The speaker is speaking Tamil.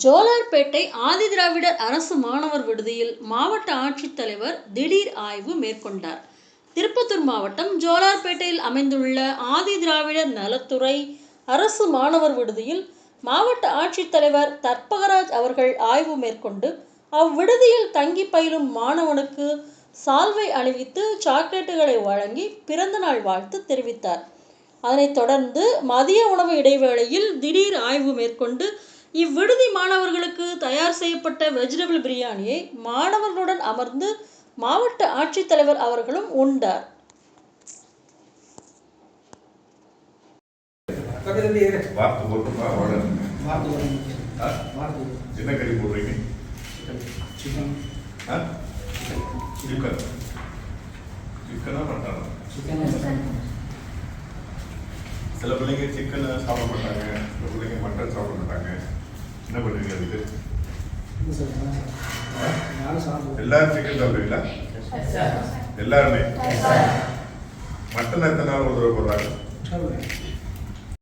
ஜோலார்பேட்டை ஆதிதிராவிடர் அரசு மாணவர் விடுதியில் மாவட்ட ஆட்சித்தலைவர் திடீர் ஆய்வு மேற்கொண்டார். திருப்பத்தூர் மாவட்டம் ஜோலார்பேட்டையில் அமைந்துள்ள ஆதிதிராவிடர் நலத்துறை அரசு மாணவர் விடுதியில் மாவட்ட ஆட்சித்தலைவர் தர்பகராஜ் அவர்கள் ஆய்வு மேற்கொண்டு அவ்விடுதியில் தங்கி பயிலும் மாணவனுக்கு சால்வை அணிவித்து சாக்லேட்டுகளை வழங்கி பிறந்தநாள் வாழ்த்து தெரிவித்தார். அதனைத் தொடர்ந்து மதிய உணவு இடைவேளையில் திடீர் ஆய்வு மேற்கொண்டு இவ்விடுதி மாணவர்களுக்கு தயார் செய்யப்பட்ட வெஜிடபிள் பிரியாணியை மாணவர்களுடன் அமர்ந்து மாவட்ட ஆட்சித்தலைவர் அவர்களும் உண்டார் என்ன கறி போடுறீங்க சிக்கன் சிக்கன் சில பிள்ளைங்க சிக்கன் சாப்பிட மாட்டாங்க சில பிள்ளைங்க என்ன பண்ணுவீங்க அதுக்கு? எல்லாரும் சிக்கன் சாப்பிடுவீங்களா? எல்லாருமே? மட்டன் எத்தனை நாள் ஒரு தடவை போடுறாங்க?